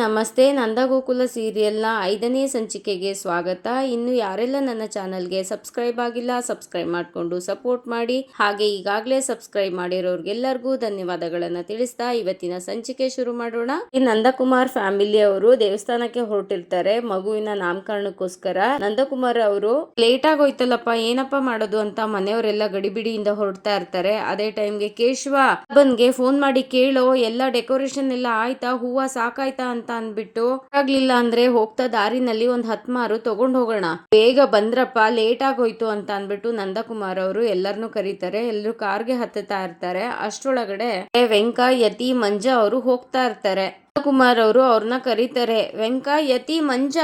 ನಮಸ್ತೆ. ನಂದಗೋಕುಲ ಸೀರಿಯಲ್ನ ಐದನೇ ಸಂಚಿಕೆಗೆ ಸ್ವಾಗತ. ಇನ್ನು ಯಾರೆಲ್ಲ ನನ್ನ ಚಾನಲ್ಗೆ ಸಬ್ಸ್ಕ್ರೈಬ್ ಆಗಿಲ್ಲ, ಸಬ್ಸ್ಕ್ರೈಬ್ ಮಾಡಿಕೊಂಡು ಸಪೋರ್ಟ್ ಮಾಡಿ. ಹಾಗೆ ಈಗಾಗಲೇ ಸಬ್ಸ್ಕ್ರೈಬ್ ಮಾಡಿರೋರ್ಗೆಲ್ಲರಿಗೂ ಧನ್ಯವಾದಗಳನ್ನು ತಿಳಿಸ್ತಾ ಇವತ್ತಿನ ಸಂಚಿಕೆ ಶುರು ಮಾಡೋಣ. ಈ ನಂದಕುಮಾರ್ ಫ್ಯಾಮಿಲಿ ಅವರು ದೇವಸ್ಥಾನಕ್ಕೆ ಹೊರಟಿರ್ತಾರೆ. ಮಗುವಿನ ನಾಮಕರಣಕ್ಕೋಸ್ಕರ. ನಂದಕುಮಾರ್ ಅವರು, ಲೇಟ್ ಆಗೋಯ್ತಲ್ಲಪ್ಪ, ಏನಪ್ಪ ಮಾಡೋದು ಅಂತ ಮನೆಯವರೆಲ್ಲ ಗಡಿಬಿಡಿಯಿಂದ ಹೊರಡ್ತಾ ಇರ್ತಾರೆ. ಅದೇ ಟೈಮ್ಗೆ ಕೇಶವ ಹಬ್ಬನ್ಗೆ ಫೋನ್ ಮಾಡಿ ಕೇಳೋ, ಎಲ್ಲ ಡೆಕೋರೇಷನ್ ಎಲ್ಲ ಆಯ್ತಾ? ಹೂವ ಸಾಕಾಯ್ತಾ? ಅಂದ್ಬಿಟ್ಟು ಆಗ್ಲಿಲ್ಲ ಅಂದ್ರೆ ಹೋಗ್ತಾ ದಾರಿನಲ್ಲಿ ಒಂದ್ ಹತ್ ಮಾರು ತಗೊಂಡ್ ಹೋಗೋಣ. ಬೇಗ ಬಂದ್ರಪ್ಪ, ಲೇಟ್ ಆಗೋಯ್ತು ಅಂತ ಅಂದ್ಬಿಟ್ಟು ನಂದಕುಮಾರ್ ಅವರು ಎಲ್ಲರನ್ನು ಕರೀತಾರೆ. ಎಲ್ಲರೂ ಕಾರ್ಗೆ ಹತ್ತತಾ ಇರ್ತಾರೆ. ಅಷ್ಟ್ರೊಳಗಡೆ ವೆಂಕ ಯತಿ ಮಂಜ ಅವರು ಹೋಗ್ತಾ ಇರ್ತಾರೆ. ಕುಮಾರ್ ಅವರು ಅವ್ರನ್ನ ಕರೀತಾರೆ. ವೆಂಕ, ಯತಿ, ಮಂಜ.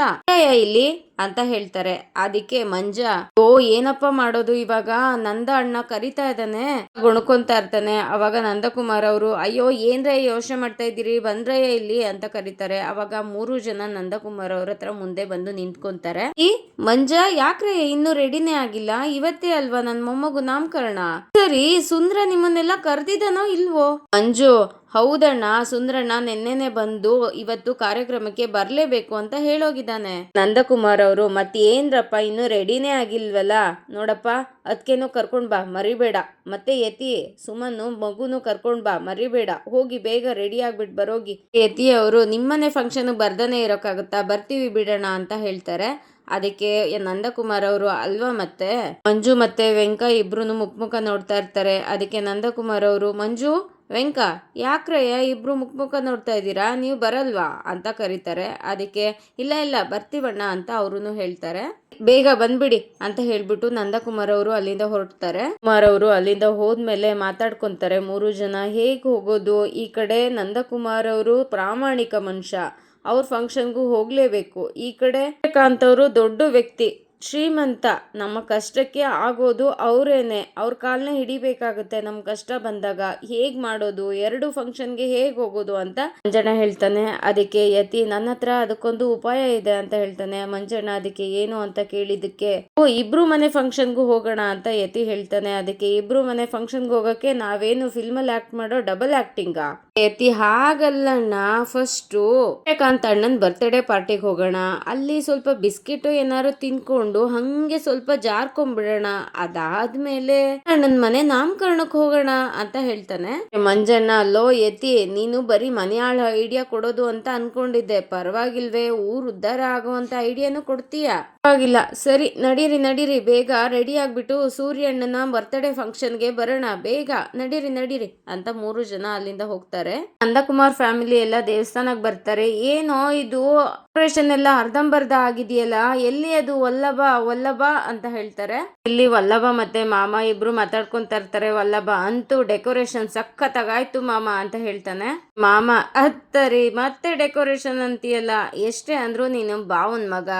ಇಲ್ಲಿ ಅಂತ ಹೇಳ್ತಾರೆ. ಅದಕ್ಕೆ ಮಂಜ, ಓ, ಏನಪ್ಪ ಮಾಡೋದು ಇವಾಗ? ನಂದ ಅಣ್ಣ ಕರಿತಾ ಇದ್ದಾನೆ. ಗುಣಕೊಂತಾ ಇರ್ತಾನೆ. ಅವಾಗ ನಂದಕುಮಾರ್ ಅವರು, ಅಯ್ಯೋ, ಏನ್ರ ಯೋಚನೆ ಮಾಡ್ತಾ ಇದ್ದೀರಿ? ಬಂದ್ರಯ್ಯ ಇಲ್ಲಿ ಅಂತ ಕರೀತಾರೆ. ಅವಾಗ ಮೂರು ಜನ ನಂದಕುಮಾರ್ ಅವ್ರ ಹತ್ರ ಮುಂದೆ ಬಂದು ನಿಂತ್ಕೊಂತಾರೆ. ಈ ಮಂಜ ಯಾಕ್ರೆ ಇನ್ನು ರೆಡಿನೇ ಆಗಿಲ್ಲ? ಇವತ್ತೇ ಅಲ್ವಾ ನನ್ ಮೊಮ್ಮಗು ನಾಮಕರಣ? ಸರಿ, ಸುಂದ್ರ ನಿಮ್ಮನ್ನೆಲ್ಲ ಕರ್ದಿದಾನೋ ಇಲ್ವೋ? ಮಂಜು ಹೌದಣ್ಣ, ಸುಂದ್ರಣ್ಣ, ನಿನ್ನೆನೆ ಬಂದು ಇವತ್ತು ಕಾರ್ಯಕ್ರಮಕ್ಕೆ ಬರ್ಲೇಬೇಕು ಅಂತ ಹೇಳೋಗಿದ್ದಾನೆ. ನಂದಕುಮಾರ್ ಅವರು, ಮತ್ತೇನ್ರಪ್ಪ, ಇನ್ನು ರೆಡಿನೇ ಆಗಿಲ್ವಲ್ಲ? ನೋಡಪ್ಪ ಅದಕ್ಕೇನು ಕರ್ಕೊಂಡ್ ಬಾ, ಮರಿಬೇಡ. ಮತ್ತೆ ಯತಿ, ಸುಮನ್ನು, ಮಗುನು ಕರ್ಕೊಂಡ್ ಬಾ, ಮರಿಬೇಡ. ಹೋಗಿ ಬೇಗ ರೆಡಿ ಆಗ್ಬಿಟ್ಟು ಬರೋಗಿ. ಯತಿ ಅವರು, ನಿಮ್ಮನೆ ಫಂಕ್ಷನ್ ಬರ್ದನೇ ಇರೋಕ್ಕಾಗುತ್ತಾ? ಬರ್ತೀವಿ ಬಿಡೋಣ ಅಂತ ಹೇಳ್ತಾರೆ. ಅದಕ್ಕೆ ನಂದಕುಮಾರ್ ಅವರು, ಅಲ್ವಾ ಮತ್ತೆ? ಮಂಜು ಮತ್ತೆ ವೆಂಕ ಇಬ್ರು ಮುಖ ಮುಖ ನೋಡ್ತಾ ಇರ್ತಾರೆ. ಅದಕ್ಕೆ ನಂದಕುಮಾರ್ ಅವರು, ಮಂಜು ವೆಂಕ ಯಾಕ್ರಯ್ಯ ಇಬ್ರು ಮುಖ ಮುಖ ನೋಡ್ತಾ ಇದ್ದೀರಾ? ನೀವು ಬರಲ್ವಾ? ಅಂತ ಕರೀತಾರೆ. ಅದಕ್ಕೆ, ಇಲ್ಲ ಇಲ್ಲ, ಬರ್ತೀವಣ್ಣ ಅಂತ ಅವರು ಹೇಳ್ತಾರೆ. ಬೇಗ ಬಂದ್ಬಿಡಿ ಅಂತ ಹೇಳ್ಬಿಟ್ಟು ನಂದಕುಮಾರ್ ಅವರು ಅಲ್ಲಿಂದ ಹೊರಡ್ತಾರೆ. ಕುಮಾರ್ ಅವರು ಅಲ್ಲಿಂದ ಹೋದ್ಮೇಲೆ ಮಾತಾಡ್ಕೊಂತಾರೆ, ಮೂರು ಜನ ಹೇಗೆ ಹೋಗೋದು? ಈ ಕಡೆ ನಂದಕುಮಾರ್ ಅವರು ಪ್ರಾಮಾಣಿಕ ಮನುಷ್ಯ. ಅವ್ರ ಫಂಕ್ಷನ್ಗೂ ಹೋಗ್ಲೇಬೇಕು. ಈ ಕಡೆ ಅವರು ದೊಡ್ಡ ವ್ಯಕ್ತಿ. ಶ್ರೀಮಂತ, ನಮ್ಮ ಕಷ್ಟಕ್ಕೆ ಆಗೋದು ಅವರೇನೆ. ಅವ್ರ ಕಾಲನೇ ಹಿಡಿಬೇಕಾಗುತ್ತೆ. ನಮ್ಮ ಕಷ್ಟ ಬಂದಾಗ ಹೇಗ್ ಮಾಡೋದು? ಎರಡು ಫಂಕ್ಷನ್ಗೆ ಹೇಗ್ ಹೋಗೋದು ಅಂತ ಮಂಜಣ್ಣ ಹೇಳ್ತಾನೆ. ಅದಕ್ಕೆ, ಯತಿ, ನನ್ನ ಹತ್ರ ಅದಕ್ಕೊಂದು ಉಪಾಯ ಇದೆ ಅಂತ ಹೇಳ್ತಾನೆ. ಮಂಜಣ್ಣ, ಅದಕ್ಕೆ ಏನು ಅಂತ ಕೇಳಿದಕ್ಕೆ ಓ, ಇಬ್ರು ಮನೆ ಫಂಕ್ಷನ್ಗೂ ಹೋಗೋಣ ಅಂತ ಯತಿ ಹೇಳ್ತಾನೆ. ಅದಕ್ಕೆ, ಇಬ್ರು ಮನೆ ಫಂಕ್ಷನ್ಗೆ ಹೋಗಕ್ಕೆ ನಾವೇನು ಫಿಲ್ಮಲ್ಲಿ ಆಕ್ಟ್ ಮಾಡೋ ಡಬಲ್ ಆಕ್ಟಿಂಗಾ? ಯತಿ, ಹಾಗಲ್ಲಣ್ಣ, ಫಸ್ಟು ಯಾಕಂತ ಅಣ್ಣನ ಬರ್ತ್ಡೇ ಪಾರ್ಟಿಗೆ ಹೋಗೋಣ. ಅಲ್ಲಿ ಸ್ವಲ್ಪ ಬಿಸ್ಕೆಟ್ ಏನಾರು ತಿನ್ಕೊಂಡು ಹಂಗೆ ಸ್ವಲ್ಪ ಜಾರ್ಕೊಂಡ್ಬಿಡೋಣ ಅದಾದ್ಮೇಲೆ ನನ್ನ ಮನೆ ನಾಮಕರಣಕ್ಕೆ ಹೋಗೋಣ ಅಂತ ಹೇಳ್ತಾನೆ. ಮಂಜಣ್ಣ, ಲೋ ಎತ್ತಿ ನೀನು ಬರೀ ಮನೆ ಆಳ ಐಡಿಯಾ ಕೊಡೋದು ಅಂತ ಅನ್ಕೊಂಡಿದ್ದೆ. ಪರವಾಗಿಲ್ವೇ, ಊರ್ ಉದ್ಧಾರ ಆಗುವಂತ ಐಡಿಯಾನು ಕೊಡ್ತೀಯ? ಪರವಾಗಿಲ್ಲ. ಸರಿ, ನಡೀರಿ ನಡೀರಿ. ಬೇಗ ರೆಡಿ ಆಗ್ಬಿಟ್ಟು ಸೂರ್ಯಣ್ಣನ ಬರ್ತ್ಡೇ ಫಂಕ್ಷನ್ಗೆ ಬರೋಣ. ಬೇಗ ನಡೀರಿ ನಡೀರಿ ಅಂತ ಮೂರು ಜನ ಅಲ್ಲಿಂದ ಹೋಗ್ತಾರೆ. ನಂದಕುಮಾರ್ ಫ್ಯಾಮಿಲಿ ಎಲ್ಲ ದೇವಸ್ಥಾನಕ್ಕೆ ಬರ್ತಾರೆ. ಏನೋ ಇದು ಆಪರೇಷನ್ ಎಲ್ಲ ಅರ್ಧಂಬರ್ಧ ಆಗಿದೆಯಲ್ಲ, ಎಲ್ಲಿ ಅದು ವಲ್ಲಭ ವಲ್ಲಭ ಅಂತ ಹೇಳ್ತಾರೆ. ಇಲ್ಲಿ ವಲ್ಲಭ ಮತ್ತೆ ಮಾಮ ಇಬ್ರು ಮಾತಾಡ್ಕೊಂತ ಇರ್ತಾರೆ. ವಲ್ಲಭ ಅಂತೂ ಡೆಕೋರೇಷನ್ ಸಖತ್ತಾಗಾಯ್ತು ಮಾಮ ಅಂತ ಹೇಳ್ತಾನೆ. ಮಾಮ ಹತ್ತರಿ ಮತ್ತೆ ಡೆಕೋರೇಷನ್ ಅಂತೀಯಲ್ಲ, ಎಷ್ಟೇ ಅಂದ್ರು ನೀನು ಬಾವನ್ ಮಗ.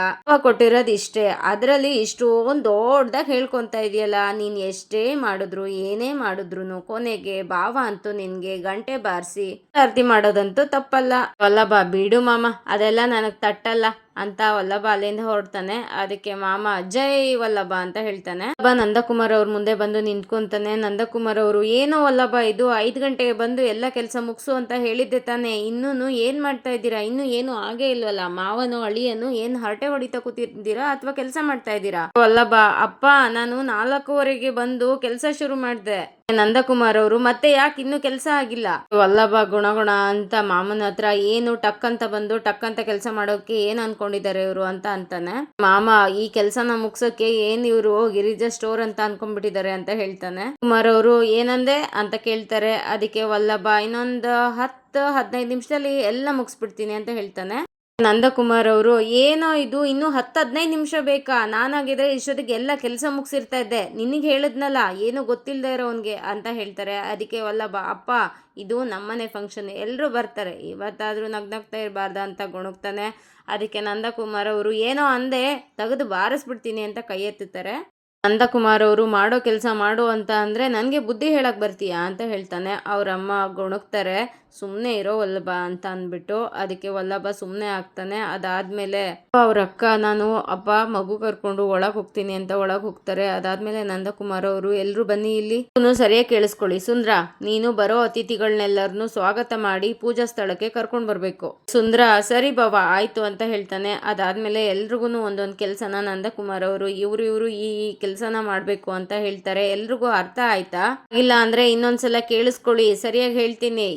ಕೊಟ್ಟಿರೋದ್ ಇಷ್ಟೇ. ಅದ್ರಲ್ಲಿ ಇಷ್ಟೊಂದು ದೊಡ್ಡದಾಗಿ ಹೇಳ್ಕೊಂತ ಇದೆಯಲ್ಲ, ನೀನ್ ಎಷ್ಟೇ ಮಾಡಿದ್ರು, ಏನೇ ಮಾಡಿದ್ರು ಕೊನೆಗೆ ಭಾವ ಅಂತೂ ನಿನ್ಗೆ ಗಂಟೆ ಬಾರಿಸಿ ಅರ್ತಿ ಮಾಡೋದಂತೂ ತಪ್ಪಲ್ಲ. ವಲ್ಲಭ, ಬಿಡು ಮಾಮ, ಅದೆಲ್ಲ ನನಗ್ ತಟ್ಟಲ್ಲ. ಅಂತ ವಲ್ಲಭ ಅಲ್ಲಿಂದ ಹೊರಡ್ತಾನೆ. ಅದಕ್ಕೆ ಮಾಮ, ಜೈ ವಲ್ಲಭ ಅಂತ ಹೇಳ್ತಾನೆ. ವಲ್ಲಭ ನಂದಕುಮಾರ್ ಅವ್ರ ಮುಂದೆ ಬಂದು ನಿಂತ್ಕೊಂತಾನೆ. ನಂದಕುಮಾರ್ ಅವರು, ಏನೋ ವಲ್ಲಭ, ಇದು ಐದು ಗಂಟೆಗೆ ಬಂದು ಎಲ್ಲ ಕೆಲಸ ಮುಗಿಸು ಅಂತ ಹೇಳಿದ್ದೆ ತಾನೆ. ಇನ್ನೂ ಏನ್ ಮಾಡ್ತಾ ಇದ್ದೀರಾ? ಇನ್ನು ಏನು ಆಗೇ ಇಲ್ವಲ್ಲ? ಮಾವನು, ಅಳಿಯನು ಏನ್ ಹರಟೆ ಹೊಡಿತಾ ಕೂತಿದ್ದೀರಾ ಅಥವಾ ಕೆಲಸ ಮಾಡ್ತಾ ಇದ್ದೀರಾ? ವಲ್ಲಭ, ಅಪ್ಪ, ನಾನು ನಾಲ್ಕೂವರೆಗೆ ಬಂದು ಕೆಲಸ ಶುರು ಮಾಡಿದೆ. ನಂದಕುಮಾರ್ ಅವರು, ಮತ್ತೆ ಯಾಕೆ ಇನ್ನು ಕೆಲಸ ಆಗಿಲ್ಲ? ವಲ್ಲಭ, ಗುಣಗುಣ ಅಂತ ಮಾಮನ ಹತ್ರ ಏನು ಟಕ್ ಅಂತ ಬಂದು ಟಕ್ ಅಂತ ಕೆಲಸ ಮಾಡೋಕೆ ಏನ್ ಅನ್ಕೊಂಡಿದ್ದಾರೆ ಇವರು ಅಂತ ಅಂತಾನೆ? ಮಾಮ, ಈ ಕೆಲಸನ ಮುಗ್ಸೋಕೆ ಏನ್ ಇವರು ಗಿರಿಜಾ ಸ್ಟೋರ್ ಅಂತ ಅನ್ಕೊಂಡ್ಬಿಟ್ಟಿದ್ದಾರೆ ಅಂತ ಹೇಳ್ತಾನೆ. ಕುಮಾರ್ ಅವರು, ಏನಂದೆ? ಅಂತ ಕೇಳ್ತಾರೆ. ಅದಕ್ಕೆ, ವಲ್ಲಭ, ಇನ್ನೊಂದು ಹತ್ತು, ಹದಿನೈದು ನಿಮಿಷದಲ್ಲಿ ಎಲ್ಲ ಮುಗಿಸ್ಬಿಡ್ತೀನಿ ಅಂತ ಹೇಳ್ತಾನೆ. ನಂದಕುಮಾರ್ ಅವರು, ಏನೋ ಇದು, ಇನ್ನು ಹತ್ತು ಹದಿನೈದು ನಿಮಿಷ ಬೇಕಾ? ನಾನಾಗಿದ್ರೆ ಇಷ್ಟೊತ್ತಿಗೆ ಎಲ್ಲ ಕೆಲಸ ಮುಗಿಸಿರ್ತಾ ಇದ್ದೆ. ನಿನಗೆ ಹೇಳಿದ್ನಲ್ಲ, ಏನು ಗೊತ್ತಿಲ್ಲದೆ ಇರೋವನ್ಗೆ ಅಂತ ಹೇಳ್ತಾರೆ. ಅದಕ್ಕೆ, ವಲ್ಲಭ, ಅಪ್ಪ, ಇದು ನಮ್ಮನೆ ಫಂಕ್ಷನ್ ಎಲ್ಲರೂ ಬರ್ತಾರೆ. ಇವತ್ತಾದರೂ ನಗ್ನಗ್ತಾ ಇರಬಾರ್ದ ಅಂತ ಗುಣಗ್ತಾನೆ. ಅದಕ್ಕೆ ನಂದಕುಮಾರ್ ಅವರು, ಏನೋ ಅಂದೆ, ತೆಗೆದು ಬಾರಿಸ್ಬಿಡ್ತೀನಿ ಅಂತ ಕೈ ಎತ್ತುತ್ತಾರೆ ನಂದಕುಮಾರ್ ಅವರು, ಮಾಡೋ ಕೆಲಸ ಮಾಡು ಅಂತ ಅಂದರೆ ನನಗೆ ಬುದ್ಧಿ ಹೇಳಕ್ಕೆ ಬರ್ತೀಯಾ? ಅಂತ ಹೇಳ್ತಾನೆ. ಅವರಮ್ಮ ಗುಣಗ್ತಾರೆ. ಸುಮ್ಮನೆ ಇರೋ ವಲ್ಲಭ ಅಂತ ಅಂದ್ಬಿಟ್ಟು ಅದಕ್ಕೆ ವಲ್ಲಭ ಸುಮ್ಮನೆ ಆಗ್ತಾನೆ. ಅದಾದ್ಮೇಲೆ ಅವ್ರ ಅಕ್ಕ, ನಾನು, ಅಪ್ಪ, ಮಗು ಕರ್ಕೊಂಡು ಒಳಗೆ ಹೋಗ್ತೀನಿ ಅಂತ ಒಳಗೆ ಹೋಗ್ತಾರೆ. ಅದಾದ್ಮೇಲೆ ನಂದಕುಮಾರ್ ಅವರು ಎಲ್ಲರೂ ಬನ್ನಿ ಇಲ್ಲಿ. ಸರಿಯಾಗಿ ಕೇಳಿಸ್ಕೊಳ್ಳಿ. ಸುಂದ್ರ, ನೀನು ಬರೋ ಅತಿಥಿಗಳನ್ನೆಲ್ಲರನ್ನು ಸ್ವಾಗತ ಮಾಡಿ ಪೂಜಾ ಸ್ಥಳಕ್ಕೆ ಕರ್ಕೊಂಡು ಬರಬೇಕು. ಸುಂದ್ರ, ಸರಿ ಬಾಬಾ ಆಯ್ತು ಅಂತ ಹೇಳ್ತಾನೆ. ಅದಾದ್ಮೇಲೆ ಎಲ್ರಿಗೂ ಒಂದೊಂದು ಕೆಲಸನ ನಂದಕುಮಾರ್ ಅವರು, ಇವ್ರು, ಇವರು ಈ ಈ ಕೆಲಸನ ಮಾಡಬೇಕು ಅಂತ ಹೇಳ್ತಾರೆ. ಎಲ್ರಿಗೂ ಅರ್ಥ ಆಯ್ತಾ? ಇಲ್ಲ ಅಂದ್ರೆ ಇನ್ನೊಂದ್ಸಲ ಕೇಳಿಸ್ಕೊಳ್ಳಿ. ಸರಿಯಾಗಿ ಹೇಳ್ತೀನಿ.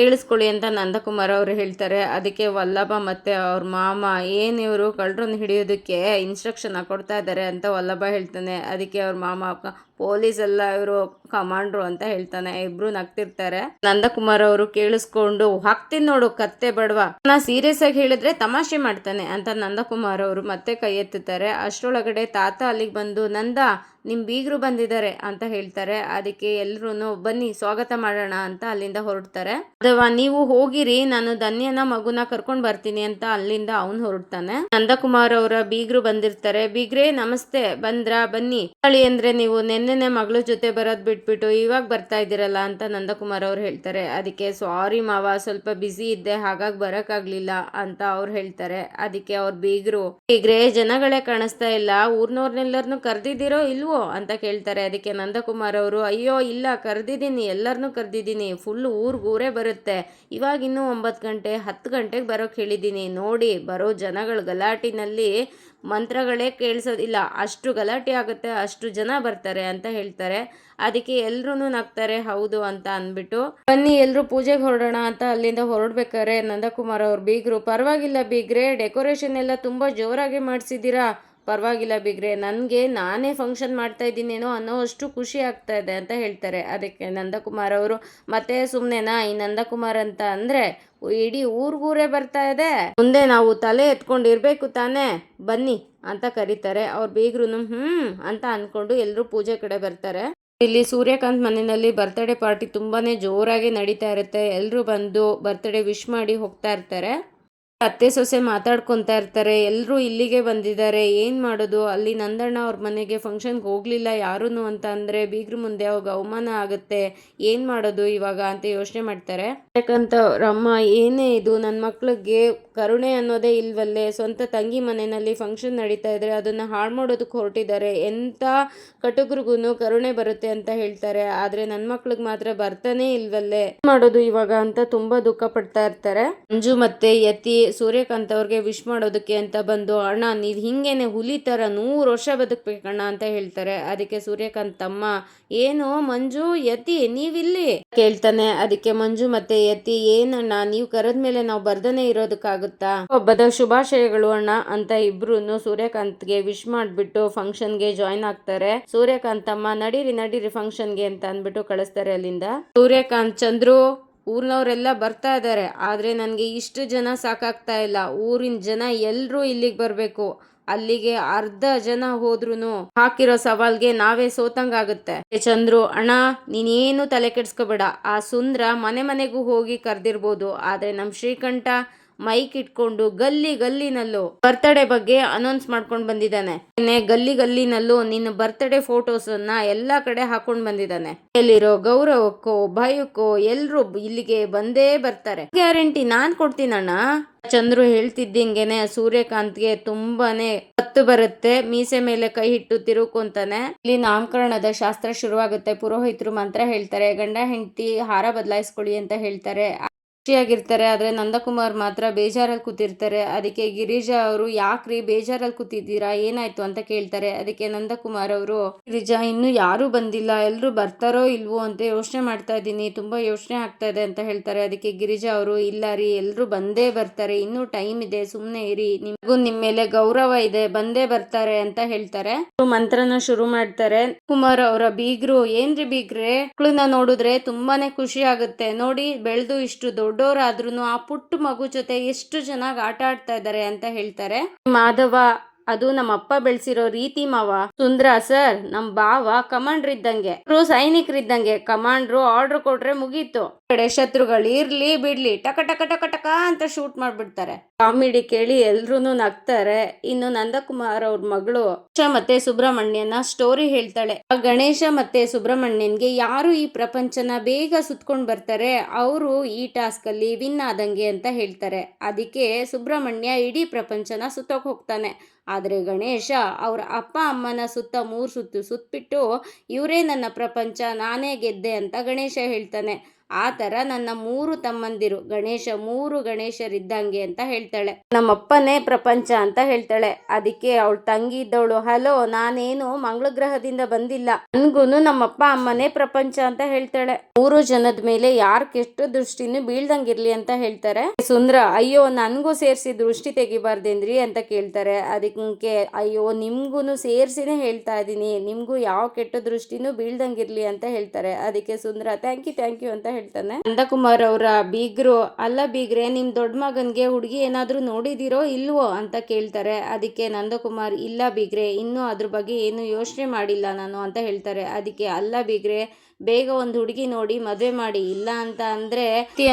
ಕೇಳಿಸ್ಕೊಳ್ಳಿ ಅಂತ ನಂದಕುಮಾರ್ ಅವರು ಹೇಳ್ತಾರೆ. ಅದಕ್ಕೆ ವಲ್ಲಭ ಮತ್ತು ಅವ್ರ ಮಾಮ, ಏನು ಇವರು ಕಳ್ಳರನ್ನ ಹಿಡಿಯೋದಕ್ಕೆ ಇನ್ಸ್ಟ್ರಕ್ಷನ್ ಕೊಡ್ತಾ ಇದ್ದಾರೆ ಅಂತ ವಲ್ಲಭ ಹೇಳ್ತಾನೆ. ಅದಕ್ಕೆ ಅವ್ರ ಮಾಮ, ಅಕ್ಕ ಪೊಲೀಸ್ ಎಲ್ಲ ಇವರು ಕಮಾಂಡ್ರು ಅಂತ ಹೇಳ್ತಾನೆ, ಇಬ್ರು ನಗ್ತಿರ್ತಾರೆ. ನಂದಕುಮಾರ್ ಅವರು ಕೇಳಿಸ್ಕೊಂಡು, ಹಾಕ್ತೀನಿ ನೋಡು, ಕತ್ತೆ ಬಡವ. ನಾ ಸೀರಿಯಸ್ ಆಗಿ ಹೇಳಿದ್ರೆ ತಮಾಷೆ ಮಾಡ್ತಾನೆ ಅಂತ ನಂದಕುಮಾರ್ ಅವರು ಮತ್ತೆ ಕೈ ಎತ್ತುತ್ತಾರೆ. ಅಷ್ಟರೊಳಗಡೆ ತಾತ ಅಲ್ಲಿಗೆ ಬಂದು, ನಂದ, ನಿಮ್ ಬೀಗರು ಬಂದಿದ್ದಾರೆ ಅಂತ ಹೇಳ್ತಾರೆ. ಅದಕ್ಕೆ ಎಲ್ರು ಬನ್ನಿ, ಸ್ವಾಗತ ಮಾಡೋಣ ಅಂತ ಅಲ್ಲಿಂದ ಹೊರಡ್ತಾರೆ. ಅಥವಾ ನೀವು ಹೋಗಿರಿ, ನಾನು ಧನ್ಯನ ಮಗುನ ಕರ್ಕೊಂಡ್ ಬರ್ತೀನಿ ಅಂತ ಅಲ್ಲಿಂದ ಅವನು ಹೊರಡ್ತಾನೆ. ನಂದಕುಮಾರ್ ಅವರ ಬೀಗರು ಬಂದಿರ್ತಾರೆ. ಬೀಗ್ರೆ, ನಮಸ್ತೆ, ಬಂದ್ರ, ಬನ್ನಿ. ಅಂದ್ರೆ ನೀವು ನೆನ್ನೆನೆ ಮಗಳ ಜೊತೆ ಬರೋದು ಬಿಟ್ಬಿಟ್ಟು ಇವಾಗ ಬರ್ತಾ ಇದ್ದೀರಲ್ಲ ಅಂತ ನಂದಕುಮಾರ್ ಅವ್ರು ಹೇಳ್ತಾರೆ. ಅದಕ್ಕೆ ಸಾರಿ ಮಾವ, ಸ್ವಲ್ಪ ಬಿಸಿ ಇದ್ದೆ, ಹಾಗಾಗಿ ಬರಕ್ಕಾಗ್ಲಿಲ್ಲ ಅಂತ ಅವ್ರು ಹೇಳ್ತಾರೆ. ಅದಕ್ಕೆ ಅವ್ರು ಬೀಗರು, ಬೀಗ್ರೆ, ಜನಗಳೇ ಕಾಣಿಸ್ತಾ ಇಲ್ಲ ಊರ್ನವ್ರನ್ನೆಲ್ಲರನ್ನು ಕರೆದಿದ್ದೀರೋ ಇಲ್ವೋ? ಅಂತ ಕೇಳ್ತಾರೆ. ಅದಕ್ಕೆ ನಂದಕುಮಾರ್ ಅವರು, ಅಯ್ಯೋ, ಇಲ್ಲ, ಕರೆದಿದ್ದೀನಿ ಎಲ್ಲರನ್ನೂ ಕರೆದಿದ್ದೀನಿ ಫುಲ್ ಊರ್ಗೂರೇ ಬರುತ್ತೆ. ಇವಾಗ ಇನ್ನೂ ಒಂಬತ್ತು ಗಂಟೆ, ಹತ್ತು ಗಂಟೆಗೆ ಬರೋಕೆ ಹೇಳಿದ್ದೀನಿ. ನೋಡಿ, ಬರೋ ಜನಗಳು ಗಲಾಟಿನಲ್ಲಿ ಮಂತ್ರಗಳೇ ಕೇಳಿಸೋದಿಲ್ಲ. ಅಷ್ಟು ಗಲಾಟೆ ಆಗುತ್ತೆ, ಅಷ್ಟು ಜನ ಬರ್ತಾರೆ ಅಂತ ಹೇಳ್ತಾರೆ. ಅದಕ್ಕೆ ಎಲ್ರು ನಗ್ತಾರೆ, ಹೌದು ಅಂತ ಅಂದ್ಬಿಟ್ಟು. ಬನ್ನಿ ಎಲ್ಲರೂ ಪೂಜೆಗೆ ಹೊರಡೋಣ ಅಂತ ಅಲ್ಲಿಂದ ಹೊರಡ್ಬೇಕಾರೆ ನಂದಕುಮಾರ್ ಅವ್ರ ಬೀಗರು. ಪರವಾಗಿಲ್ಲ ಬೀಗ್ರೆ ಡೆಕೋರೇಷನ್ ಎಲ್ಲ ತುಂಬ ಜೋರಾಗಿ ಮಾಡಿಸಿದ್ದೀರಾ? ಪರವಾಗಿಲ್ಲ ಬಿಗ್ರೆ, ನನಗೆ ನಾನೇ ಫಂಕ್ಷನ್ ಮಾಡ್ತಾ ಇದ್ದೀನೇನೋ ಅನ್ನೋ ಅಷ್ಟು ಖುಷಿ ಆಗ್ತಾ ಇದೆ ಅಂತ ಹೇಳ್ತಾರೆ. ಅದಕ್ಕೆ ನಂದಕುಮಾರ್ ಅವರು, ಮತ್ತೆ ಸುಮ್ಮನೆನಾ ಈ ನಂದಕುಮಾರ್ ಅಂತ ಅಂದರೆ ಇಡೀ ಊರ್ಗೂರೇ ಬರ್ತಾ ಇದೆ. ಮುಂದೆ ನಾವು ತಲೆ ಎತ್ಕೊಂಡಿರ್ಬೇಕು ತಾನೇ, ಬನ್ನಿ ಅಂತ ಕರೀತಾರೆ. ಅವ್ರ ಬೀಗ್ರು ಹ್ಮ್ ಅಂತ ಅನ್ಕೊಂಡು ಎಲ್ಲರೂ ಪೂಜೆ ಕಡೆ ಬರ್ತಾರೆ. ಇಲ್ಲಿ ಸೂರ್ಯಕಾಂತ್ ಮನೆಯಲ್ಲಿ ಬರ್ತ್ಡೇ ಪಾರ್ಟಿ ತುಂಬಾನೇ ಜೋರಾಗಿ ನಡೀತಾ ಇರುತ್ತೆ. ಎಲ್ಲರೂ ಬಂದು ಬರ್ತ್ಡೇ ವಿಶ್ ಮಾಡಿ ಹೋಗ್ತಾ ಇರ್ತಾರೆ. ಅತ್ತೆ ಸೊಸೆ ಮಾತಾಡ್ಕೊತಾ ಇರ್ತಾರೆ ಎಲ್ಲರೂ ಇಲ್ಲಿಗೆ ಬಂದಿದ್ದಾರೆ, ಏನು ಮಾಡೋದು? ಅಲ್ಲಿ ನಂದಣ್ಣ ಅವ್ರ ಮನೆಗೆ ಫಂಕ್ಷನ್ಗೆ ಹೋಗಲಿಲ್ಲ ಯಾರೂ ಅಂತ ಅಂದರೆ ಬೀಗ್ರ ಮುಂದೆ ಅವಾಗ ಅವಮಾನ ಆಗುತ್ತೆ, ಏನು ಮಾಡೋದು ಇವಾಗ ಅಂತ ಯೋಚನೆ ಮಾಡ್ತಾರೆ. ಯಾಕಂತ ಅಮ್ಮ ಏನೇ ಇದು ನನ್ನ ಮಕ್ಳಿಗೆ ಕರುಣೆ ಅನ್ನೋದೇ ಇಲ್ವಲ್ಲೇ, ಸ್ವಂತ ತಂಗಿ ಮನೆಯಲ್ಲಿ ಫಂಕ್ಷನ್ ನಡೀತಾ ಇದ್ರೆ ಅದನ್ನು ಹಾಳು ಮಾಡೋದಕ್ಕೆ ಹೊರಟಿದ್ದಾರೆ ಎಂಥ ಕಟುಗ್ರಿಗೂ ಕರುಣೆ ಬರುತ್ತೆ ಅಂತ ಹೇಳ್ತಾರೆ, ಆದರೆ ನನ್ನ ಮಕ್ಳಿಗೆ ಮಾತ್ರ ಬರ್ತಾನೆ ಇಲ್ವಲ್ಲೇ ಮಾಡೋದು ಇವಾಗ ಅಂತ ತುಂಬ ದುಃಖ ಪಡ್ತಾ ಇರ್ತಾರೆ. ಮಂಜು ಮತ್ತೆ ಯತಿ ಸೂರ್ಯಕಾಂತ್ ಅವ್ರಿಗೆ ವಿಶ್ ಮಾಡೋದಕ್ಕೆ ಅಂತ ಬಂದು, ಅಣ್ಣ, ನೀವು ಹಿಂಗೇನೆ ಹುಲಿ ಥರ ನೂರು ವರ್ಷ ಬದುಕಬೇಕಣ್ಣ ಅಂತ ಹೇಳ್ತಾರೆ. ಅದಕ್ಕೆ ಸೂರ್ಯಕಾಂತ್ ತಮ್ಮ, ಏನು ಮಂಜು, ಯತಿ, ನೀವಿಲ್ಲಿ? ಕೇಳ್ತಾನೆ. ಅದಕ್ಕೆ ಮಂಜು ಮತ್ತೆ ಯತಿ, ಏನಣ್ಣ, ನೀವು ಕರೆದ ಮೇಲೆ ನಾವು ಬರ್ದನೆ ಇರೋದಕ್ಕಾಗುತ್ತಾ? ಹಬ್ಬದ ಶುಭಾಶಯಗಳು ಅಣ್ಣ ಅಂತ ಇಬ್ರು ಸೂರ್ಯಕಾಂತ್ಗೆ ವಿಶ್ ಮಾಡ್ಬಿಟ್ಟು ಫಂಕ್ಷನ್ಗೆ ಜಾಯ್ನ್ ಆಗ್ತಾರೆ. ಸೂರ್ಯಕಾಂತ್ ತಮ್ಮ, ನಡೀರಿ ನಡೀರಿ ಫಂಕ್ಷನ್ಗೆ ಅಂತ ಅಂದ್ಬಿಟ್ಟು ಕಳಿಸ್ತಾರೆ ಅಲ್ಲಿಂದ. ಸೂರ್ಯಕಾಂತ್, ಚಂದ್ರು ಊರ್ನವರೆಲ್ಲ ಬರ್ತಾ ಇದ್ದಾರೆ ಆದರೆ ನನಗೆ ಇಷ್ಟು ಜನ ಸಾಕಾಗ್ತಾ ಇಲ್ಲ. ಊರಿನ ಜನ ಎಲ್ಲರೂ ಇಲ್ಲಿಗೆ ಬರಬೇಕು. ಅಲ್ಲಿಗೆ ಅರ್ಧ ಜನ ಹೋದ್ರು ಹಾಕಿರೋ ಸವಾಲ್ಗೆ ನಾವೇ ಸೋತಂಗಾಗುತ್ತೆ. ಚಂದ್ರು, ಅಣ್ಣ, ನೀನೇನು ತಲೆ ಕೆಡ್ಸ್ಕೋಬೇಡ. ಆ ಸುಂದ್ರ ಮನೆ ಮನೆಗೂ ಹೋಗಿ ಕರ್ದಿರ್ಬೋದು. ಆದ್ರೆ ನಮ್ ಶ್ರೀಕಂಠ ಮೈಕ್ ಇಟ್ಕೊಂಡು ಗಲ್ಲಿ ಗಲ್ಲಿನಲ್ಲೂ ಬರ್ತ್ಡೇ ಬಗ್ಗೆ ಅನೌನ್ಸ್ ಮಾಡ್ಕೊಂಡು ಬಂದಿದ್ದಾನೆ. ಗಲ್ಲಿ ಗಲ್ಲಿನಲ್ಲೂ ನಿನ್ನ ಬರ್ತ್ಡೇ ಫೋಟೋಸ್ ಅನ್ನ ಎಲ್ಲಾ ಕಡೆ ಹಾಕೊಂಡ್ ಬಂದಿದ್ದಾನೆ. ಎಲ್ಲಿರೋ ಗೌರವಕ್ಕೋ, ಭಯಕ್ಕೋ ಎಲ್ರು ಇಲ್ಲಿಗೆ ಬಂದೇ ಬರ್ತಾರೆ. ಗ್ಯಾರಂಟಿ ನಾನ್ ಕೊಡ್ತೀನಣ್ಣ ಚಂದ್ರು ಹೇಳ್ತಿದ್ದಂಗೆನೆ ಸೂರ್ಯಕಾಂತ್ಗೆ ತುಂಬಾನೇ ಹತ್ತು ಬರುತ್ತೆ. ಮೀಸೆ ಮೇಲೆ ಕೈ ಇಟ್ಟು ತಿರುಕೊಂತಾನೆ ಇಲ್ಲಿ ನಾಮಕರಣದ ಶಾಸ್ತ್ರ ಶುರುವಾಗುತ್ತೆ. ಪುರೋಹಿತರು ಮಂತ್ರ ಹೇಳ್ತಾರೆ. ಗಂಡ, ಹೆಂಡತಿ, ಹಾರ ಬದಲಾಯಿಸ್ಕೊಳ್ಳಿ ಅಂತ ಹೇಳ್ತಾರೆ. ಖುಷಿಯಾಗಿರ್ತಾರೆ ಆದರೆ ನಂದಕುಮಾರ್ ಮಾತ್ರ ಬೇಜಾರಲ್ಲಿ ಕೂತಿರ್ತಾರೆ. ಅದಕ್ಕೆ ಗಿರಿಜಾ ಅವರು, ಯಾಕ್ರಿ ಬೇಜಾರಲ್ಲಿ ಕೂತಿದ್ದೀರಾ? ಏನಾಯ್ತು? ಅಂತ ಕೇಳ್ತಾರೆ. ಅದಕ್ಕೆ ನಂದಕುಮಾರ್ ಅವರು, ಗಿರಿಜಾ, ಇನ್ನು ಯಾರು ಬಂದಿಲ್ಲ. ಎಲ್ಲರೂ ಬರ್ತಾರೋ ಇಲ್ವೋ ಅಂತ ಯೋಚನೆ ಮಾಡ್ತಾ ಇದ್ದೀನಿ. ತುಂಬಾ ಯೋಚನೆ ಆಗ್ತಾ ಇದೆ ಅಂತ ಹೇಳ್ತಾರೆ. ಅದಕ್ಕೆ ಗಿರಿಜಾ ಅವರು, ಇಲ್ಲ ರೀ ಎಲ್ಲರೂ ಬಂದೇ ಬರ್ತಾರೆ. ಇನ್ನೂ ಟೈಮ್ ಇದೆ. ಸುಮ್ಮನೆ ಇರಿ. ನಿಮಗೂ ನಿಮ್ಮ ಮೇಲೆ ಗೌರವ ಇದೆ. ಬಂದೇ ಬರ್ತಾರೆ ಅಂತ ಹೇಳ್ತಾರೆ. ಮಂತ್ರನ ಶುರು ಮಾಡ್ತಾರೆ. ಕುಮಾರ್ ಅವರ, ಬೀಗ್ರು, ಏನ್ರಿ ಬೀಗ್ರೆ? ಮಕ್ಕಳನ್ನ ನೋಡಿದ್ರೆ ತುಂಬಾನೇ ಖುಷಿ ಆಗುತ್ತೆ. ನೋಡಿ, ಬೆಳೆದು ಇಷ್ಟು ದೊಡ್ಡ ದೊಡ್ಡವರಾದ್ರೂ ಆ ಪುಟ್ಟ ಮಗು ಜೊತೆ ಎಷ್ಟು ಚೆನ್ನಾಗಿ ಆಟ ಆಡ್ತಾ ಇದ್ದಾರೆ ಅಂತ ಹೇಳ್ತಾರೆ. ಮಾಧವ, ಅದು ನಮ್ಮ ಅಪ್ಪ ಬೆಳೆಸಿರೋ ರೀತಿ ಮಾವ. ಸುಂದ್ರ, ಸರ್, ನಮ್ ಬಾವ ಕಮಾಂಡರ್ ಇದ್ದಂಗೆ ಸೈನಿಕರು ಸೈನಿಕರಿದ್ದಂಗೆ. ಕಮಾಂಡ್ರು ಆರ್ಡರ್ ಕೊಟ್ರೆ ಮುಗೀತು. ಕಡೆ ಶತ್ರುಗಳು ಇರ್ಲಿ ಬಿಡ್ಲಿ, ಟಕ ಟಕ ಟಕ ಟಕ ಅಂತ ಶೂಟ್ ಮಾಡ್ಬಿಡ್ತಾರೆ. ಕಾಮಿಡಿ ಕೇಳಿ ಎಲ್ರೂ ನಗ್ತಾರೆ. ಇನ್ನು ನಂದಕುಮಾರ್ ಅವ್ರ ಮಗಳು ಮತ್ತೆ ಸುಬ್ರಹ್ಮಣ್ಯನ ಸ್ಟೋರಿ ಹೇಳ್ತಾಳೆ. ಗಣೇಶ ಮತ್ತೆ ಸುಬ್ರಹ್ಮಣ್ಯನ್ಗೆ ಯಾರು ಈ ಪ್ರಪಂಚನ ಬೇಗ ಸುತ್ಕೊಂಡ್ ಬರ್ತಾರೆ? ಅವರು ಈ ಟಾಸ್ಕ್ ಅಲ್ಲಿ ವಿನ್ ಆದಂಗೆ ಅಂತ ಹೇಳ್ತಾರೆ. ಅದಕ್ಕೆ ಸುಬ್ರಹ್ಮಣ್ಯ ಇಡೀ ಪ್ರಪಂಚನ ಸುತ್ತೋಕ್ ಹೋಗ್ತಾನೆ. ಆದರೆ ಗಣೇಶ ಅವರ ಅಪ್ಪ ಅಮ್ಮನ ಸುತ್ತ ಮೂರು ಸುತ್ತು ಸುತ್ತಬಿಟ್ಟು ಇವರೇ ನನ್ನ ಪ್ರಪಂಚ, ನಾನೇ ಗೆದ್ದೆ ಅಂತ ಗಣೇಶ ಹೇಳ್ತಾನೆ. ಆ ಥರ ನನ್ನ ಮೂರು ತಮ್ಮಂದಿರು, ಗಣೇಶ, ಮೂರು ಗಣೇಶರಿದ್ದಂಗೆ ಅಂತ ಹೇಳ್ತಾಳೆ. ನಮ್ಮಪ್ಪನೇ ಪ್ರಪಂಚ ಅಂತ ಹೇಳ್ತಾಳೆ. ಅದಕ್ಕೆ ಅವಳ ತಂಗಿ ಇದ್ದವಳು, ಹಲೋ, ನಾನೇನು ಮಂಗಳ ಗ್ರಹದಿಂದ ಬಂದಿಲ್ಲ. ನನ್ಗೂನು ನಮ್ಮಪ್ಪ ಅಮ್ಮನೇ ಪ್ರಪಂಚ ಅಂತ ಹೇಳ್ತಾಳೆ. ಮೂರು ಜನದ ಮೇಲೆ ಯಾರ್ ಕೆಟ್ಟ ದೃಷ್ಟಿನೂ ಬೀಳ್ದಂಗಿರ್ಲಿ ಅಂತ ಹೇಳ್ತಾರೆ. ಸುಂದ್ರ, ಅಯ್ಯೋ, ನನ್ಗೂ ಸೇರಿಸಿ ದೃಷ್ಟಿ ತೆಗಿಬಾರ್ದೇನ್ರಿ? ಅಂತ ಕೇಳ್ತಾರೆ. ಅದಕ್ಕೆ, ಅಯ್ಯೋ, ನಿಮ್ಗೂನು ಸೇರ್ಸಿನೇ ಹೇಳ್ತಾ ಇದ್ದೀನಿ. ನಿಮ್ಗೂ ಯಾವ ಕೆಟ್ಟ ದೃಷ್ಟಿನೂ ಬೀಳ್ದಂಗಿರ್ಲಿ ಅಂತ ಹೇಳ್ತಾರೆ. ಅದಕ್ಕೆ Sundra, thank you thank you ಅಂತ ಹೇಳ್ತಾನೆ. ನಂದಕುಮಾರ್ ಅವರ ಬೀಗ್ರು, ಅಲ್ಲ ಬೀಗ್ರೆ, ನಿಮ್ ದೊಡ್ಡ ಮಗನ್ಗೆ ಹುಡುಗಿ ಏನಾದ್ರೂ ನೋಡಿದಿರೋ ಇಲ್ವೋ? ಅಂತ ಕೇಳ್ತಾರೆ. ಅದಕ್ಕೆ ನಂದಕುಮಾರ್, ಇಲ್ಲ ಬೀಗ್ರೆ, ಇನ್ನೂ ಅದ್ರ ಬಗ್ಗೆ ಏನು ಯೋಚನೆ ಮಾಡಿಲ್ಲ ನಾನು, ಅಂತ ಹೇಳ್ತಾರೆ. ಅದಕ್ಕೆ, ಅಲ್ಲ ಬೀಗ್ರೆ ಬೇಗ ಒಂದು ಹುಡುಗಿ ನೋಡಿ ಮದುವೆ ಮಾಡಿ, ಇಲ್ಲ ಅಂತ ಅಂದ್ರೆ